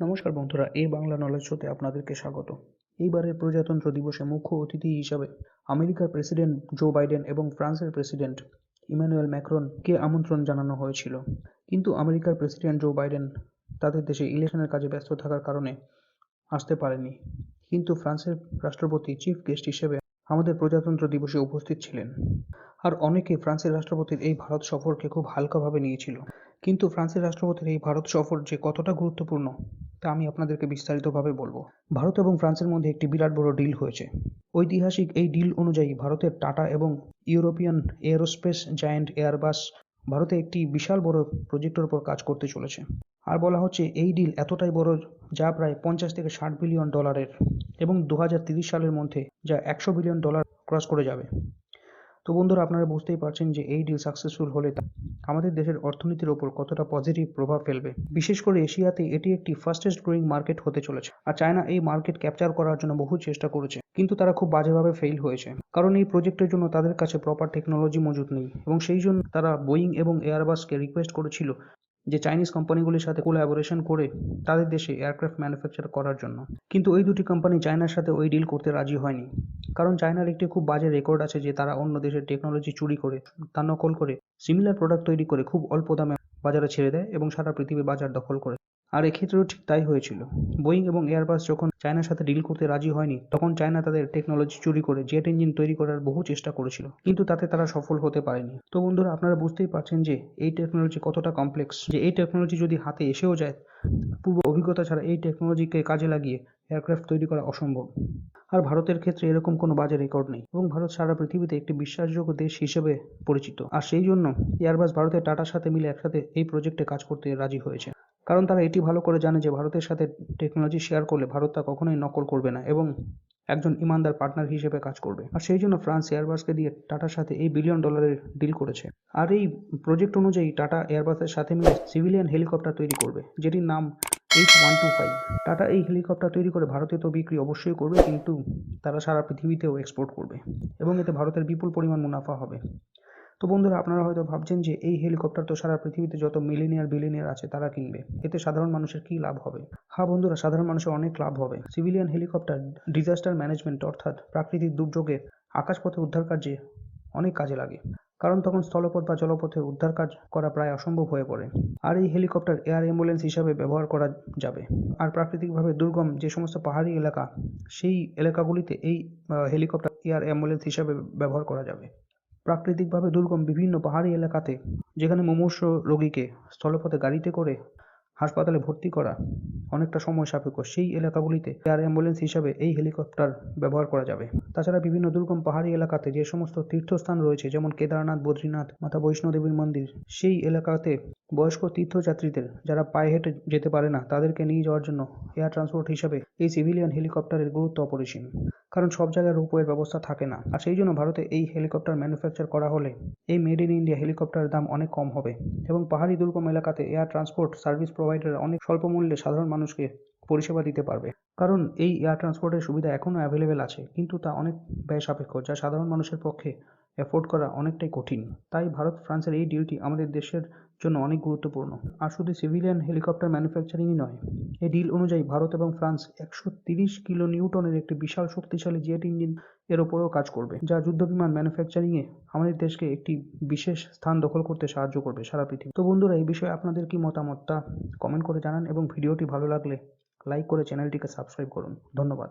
নমস্কার বন্ধুরা, এই বাংলা নলেজ শোতে আপনাদেরকে স্বাগত। এইবারের প্রজাতন্ত্র দিবসে মুখ্য অতিথি হিসাবে আমেরিকার প্রেসিডেন্ট জো বাইডেন এবং ফ্রান্সের প্রেসিডেন্ট ইমানুয়েল ম্যাক্রনকে আমন্ত্রণ জানানো হয়েছিল। কিন্তু আমেরিকার প্রেসিডেন্ট জো বাইডেন তাদের দেশে ইলেকশনের কাজে ব্যস্ত থাকার কারণে আসতে পারেনি কিন্তু ফ্রান্সের রাষ্ট্রপতি চিফ গেস্ট হিসেবে আমাদের প্রজাতন্ত্র দিবসে উপস্থিত ছিলেন। আর অনেকে ফ্রান্সের রাষ্ট্রপতির এই ভারত সফরকে খুব হালকাভাবে নিয়েছিল। কিন্তু ফ্রান্সের রাষ্ট্রপতির এই ভারত সফর যে কতটা গুরুত্বপূর্ণ তা আমি আপনাদেরকে বিস্তারিতভাবে বলব। ভারত এবং ফ্রান্সের মধ্যে একটি বিরাট বড় ডিল হয়েছে। ঐতিহাসিক এই ডিল অনুযায়ী ভারতের টাটা এবং ইউরোপিয়ান এয়ারোস্পেস জায়ান্ট এয়ারবাস ভারতে একটি বিশাল বড় প্রজেক্টের উপর কাজ করতে চলেছে। আর বলা হচ্ছে এই ডিল এতটাই বড় যা প্রায় পঞ্চাশ থেকে ষাট বিলিয়ন ডলারের এবং দু সালের মধ্যে যা একশো বিলিয়ন ডলার ক্রস করে যাবে। তো বন্ধুরা আপনারা বুঝতেই পারছেন যে এই ডিল সাকসেসফুল হলে আমাদের দেশের অর্থনীতির ওপর কতটা পজিটিভ প্রভাব ফেলবে। বিশেষ করে এশিয়াতে এটি একটি ফাস্টেস্ট গ্রোয়িং মার্কেট হতে চলেছে আর চায়না এই মার্কেট ক্যাপচার করার জন্য বহু চেষ্টা করেছে, কিন্তু তারা খুব বাজেভাবে ফেল হয়েছে। কারণ এই প্রজেক্টের জন্য তাদের কাছে প্রপার টেকনোলজি মজুদ নেই এবং সেই জন্য তারা বোয়িং এবং এয়ারবাসকে রিকোয়েস্ট করেছিল যে চাইনিজ কোম্পানিগুলির সাথে কোলাবোরেশন করে তাদের দেশে এয়ারক্রাফট ম্যানুফ্যাকচার করার জন্য। কিন্তু ওই দুটি কোম্পানি চায়নার সাথে ওই ডিল করতে রাজি হয়নি। কারণ চায়নার একটি খুব বাজে রেকর্ড আছে যে তারা অন্য দেশের টেকনোলজি চুরি করে, তা নকল করে সিমিলার প্রোডাক্ট তৈরি করে খুব অল্প দামে বাজারে ছেড়ে দেয় এবং সারা পৃথিবীর বাজার দখল করে। আর এক্ষেত্রেও ঠিক তাই হয়েছিল। বোয়িং এবং এয়ারবাস যখন চায়নার সাথে ডিল করতে রাজি হয়নি, তখন চায়না তাদের টেকনোলজি চুরি করে জেট ইঞ্জিন তৈরি করার বহু চেষ্টা করেছিল, কিন্তু তাতে তারা সফল হতে পারেনি। তো বন্ধুরা, আপনারা বুঝতেই পারছেন যে এই টেকনোলজি কতটা কমপ্লেক্স যে এই টেকনোলজি যদি হাতে এসেও যায়, পূর্ব অভিজ্ঞতা ছাড়া এই টেকনোলজিকে কাজে লাগিয়ে এয়ারক্রাফট তৈরি করা অসম্ভব। আর ভারতের ক্ষেত্রে এরকম কোনো বাজে রেকর্ড নেই এবং ভারত সারা পৃথিবীতে একটি বিশ্বাসযোগ্য দেশ হিসেবে পরিচিত। আর সেই জন্য এয়ারবাস ভারতের টাটার সাথে মিলে একসাথে এই প্রজেক্টে কাজ করতে রাজি হয়েছে। কারণ তারা এটি ভালো করে জানে যে ভারতের সাথে টেকনোলজি শেয়ার করলে ভারত তা কখনোই নকল করবে না এবং একজন ইমানদার পার্টনার হিসেবে কাজ করবে। আর সেই জন্য ফ্রান্স এয়ারবাসকে দিয়ে টাটার সাথে এই বিলিয়ন ডলারের ডিল করেছে। আর এই প্রজেক্ট অনুযায়ী টাটা এয়ারবাসের সাথে মিলে সিভিলিয়ান হেলিকপ্টার তৈরি করবে, যেটির নাম H one two five Tata এই হেলিকপ্টার তৈরি করে ভারতে তো বিক্রি অবশ্যই করবে, কিন্তু তারা সারা পৃথিবীতেও এক্সপোর্ট করবে এবং এতে ভারতের বিপুল পরিমাণ মুনাফা হবে। তো বন্ধুরা, আপনারা হয়তো ভাবছেন যে এই হেলিকপ্টার তো সারা পৃথিবীতে যত মিলিনিয়ার বিলিনিয়ার আছে তারা কিনবে। এতে সাধারণ মানুষের কি লাভ হবে? হ্যাঁ বন্ধুরা, সাধারণ মানুষের অনেক লাভ হবে। সিভিলিয়ান হেলিকপ্টার ডিজাস্টার ম্যানেজমেন্ট অর্থাৎ প্রাকৃতিক দুর্যোগে আকাশপথে উদ্ধার কার্যে অনেক কাজে লাগে। কারণ তখন স্থলপথ বা জলপথে উদ্ধার কাজ করা প্রায় অসম্ভব হয়ে পড়ে। আর এই হেলিকপ্টার এয়ার অ্যাম্বুলেন্স হিসাবে ব্যবহার করা যাবে। আর প্রাকৃতিকভাবে দুর্গম যে সমস্ত পাহাড়ি এলাকা, সেই এলাকাগুলিতে এই হেলিকপ্টার এয়ার অ্যাম্বুলেন্স হিসাবে ব্যবহার করা যাবে। প্রাকৃতিকভাবে দুর্গম বিভিন্ন পাহাড়ি এলাকাতে, যেখানে মুমূর্ষ রোগীকে স্থলপথে গাড়িতে করে হাসপাতালে ভর্তি করা অনেকটা সময় সাপেক্ষ। সেই এলাকাগুলিতে এয়ার অ্যাম্বুলেন্স হিসাবে এই হেলিকপ্টার ব্যবহার করা যাবে। তাছাড়া বিভিন্ন দুর্গম পাহাড়ি এলাকাতে যে সমস্ত তীর্থস্থান রয়েছে, যেমন কেদারনাথ, বদ্রীনাথ, মাতা বৈষ্ণোদেবীর মন্দির, সেই এলাকাতে বয়স্ক তীর্থযাত্রীদের যারা পায়ে হেঁটে যেতে পারে না, তাদেরকে নিয়ে যাওয়ার জন্য এয়ার ট্রান্সপোর্ট হিসাবে এই সিভিলিয়ান হেলিকপ্টারের গুরুত্ব অপরিসীম। কারণ সব জায়গায় রোপওয়ের ব্যবস্থা থাকে না। আর সেই জন্য ভারতে এই হেলিকপ্টার ম্যানুফ্যাকচার করা হলে এই মেড ইন ইন্ডিয়া হেলিকপ্টারের দাম অনেক কম হবে এবং পাহাড়ি দুর্গম এলাকাতে এয়ার ট্রান্সপোর্ট সার্ভিস প্রোভাইডার অনেক স্বল্প মূল্যে সাধারণ মানুষকে পরিষেবা দিতে পারবে। কারণ এই এয়ার ট্রান্সপোর্টের সুবিধা এখনও অ্যাভেলেবেল আছে, কিন্তু তা অনেক ব্যয় সাপেক্ষ যা সাধারণ মানুষের পক্ষে অ্যাফোর্ড করা অনেকটাই কঠিন। তাই ভারত ফ্রান্সের এই ডিলটি আমাদের দেশের জন্য অনেক গুরুত্বপূর্ণ। আর শুধু সিভিলিয়ান হেলিকপ্টার ম্যানুফ্যাকচারিংই নয় এই ডিল অনুযায়ী ভারত এবং ফ্রান্স একশো তিরিশ কিলো নিউটনের একটি বিশাল শক্তিশালী জেট ইঞ্জিন এর ওপরেও কাজ করবে, যা যুদ্ধবিমান ম্যানুফ্যাকচারিংয়ে আমাদের দেশকে একটি বিশেষ স্থান দখল করতে সাহায্য করবে সারা পৃথিবী। তো বন্ধুরা, এই বিষয়ে আপনাদের কি মতামত তা কমেন্ট করে জানান এবং ভিডিওটি ভালো লাগলে লাইক করে চ্যানেলটিকে সাবস্ক্রাইব করুন। ধন্যবাদ।